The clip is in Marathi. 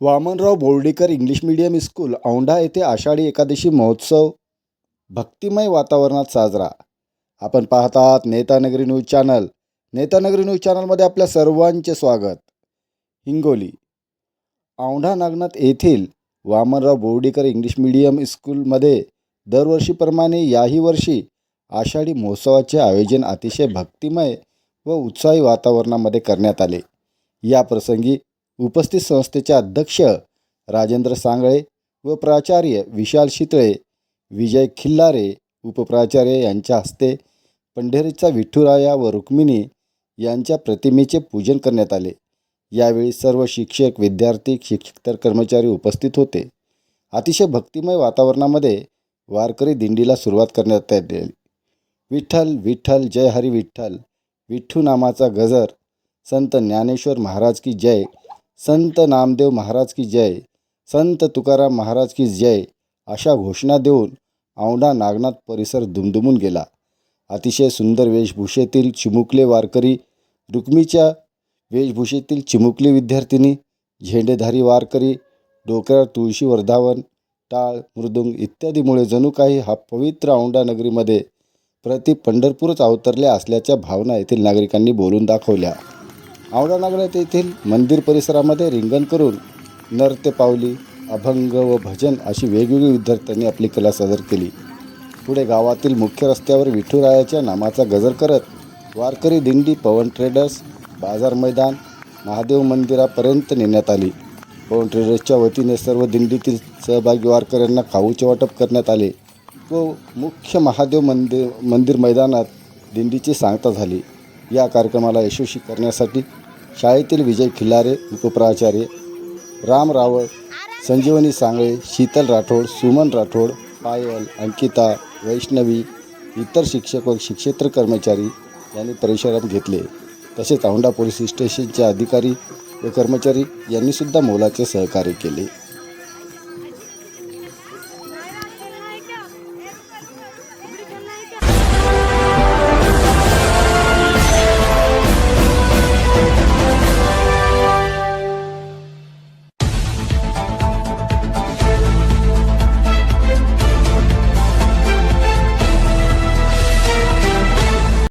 Vamanrao Bordikar English medium school Aundha येथे आषाढी एकादशी महोत्सव भक्तिमय वातावरणात साजरा. आपण पाहत आहात Netanagari news channel. Netanagari news चॅनलमध्ये आपल्या सर्वांचे स्वागत. हिंगोली. औंढा नागनाथ येथील वामनराव बोर्डीकर इंग्लिश मीडियम स्कूलमध्ये दरवर्षीप्रमाणे याही वर्षी आषाढी महोत्सवाचे आयोजन अतिशय भक्तिमय व उत्साही वातावरणामध्ये करण्यात आले. या प्रसंगी उपस्थित संस्थेचे अध्यक्ष राजेंद्र सांगळे व प्राचार्य विशाल शितळे विजय खिल्लारे उपप्राचार्य यांच्या हस्ते पंढरीचा विठुराया व रुक्मिणी यांच्या प्रतिमेचे पूजन करण्यात आले. यावेळी सर्व शिक्षक विद्यार्थी शिक्षकतर कर्मचारी उपस्थित होते. अतिशय भक्तिमय वातावरणामध्ये वारकरी दिंडीला सुरुवात करण्यात आली. विठ्ठल विठ्ठल जय हरी विठ्ठल विठ्ठू नामाचा गजर संत ज्ञानेश्वर महाराज की जय संत नामदेव महाराज की जय संत तुकाराम महाराज की जय अशा घोषणा देऊन औंढा नागनाथ परिसर दुमदुमून गेला. अतिशय सुंदर वेशभूषेतील चिमुकले वारकरी रुक्मीच्या वेशभूषेतील चिमुकली विद्यार्थिनी झेंडेधारी वारकरी डोक्यावर तुळशी वर्धावन टाळ मृदुंग इत्यादीमुळे जणू काही हा पवित्र औंढा नगरीमध्ये प्रति पंढरपूरच अवतरले असल्याच्या भावना येथील नागरिकांनी बोलून दाखवल्या. औंढा येथील मंदिर परिसरामध्ये रिंगण करून नर्त्य पावली अभंग व भजन अशी वेगवेगळी विद्यार्थ्यांनी आपली कला सादर केली. पुढे गावातील मुख्य रस्त्यावर विठुरायाच्या नामाचा गजर करत वारकरी दिंडी पवन ट्रेडर्स बाजार मैदान महादेव मंदिरापर्यंत नेण्यात आली. पवन ट्रेडर्सच्या वतीने सर्व दिंडीतील सहभागी वारकऱ्यांना खाऊचे वाटप करण्यात आले. व मुख्य महादेव मंदिर मंदिर मैदानात दिंडीची सांगता झाली. या कार्यक्रमाला यशस्वी करण्यासाठी शाळेतील विजय खिल्लारे उपप्राचार्य राम रावळ संजीवनी सांगळे शीतल राठोड सुमन राठोड पायल अंकिता वैष्णवी इतर शिक्षक व शिक्षेत्र कर्मचारी यांनी परिश्रम घेतले. तसेच औंढा पोलीस स्टेशनचे अधिकारी व कर्मचारी यांनीसुद्धा मोलाचे सहकार्य केले.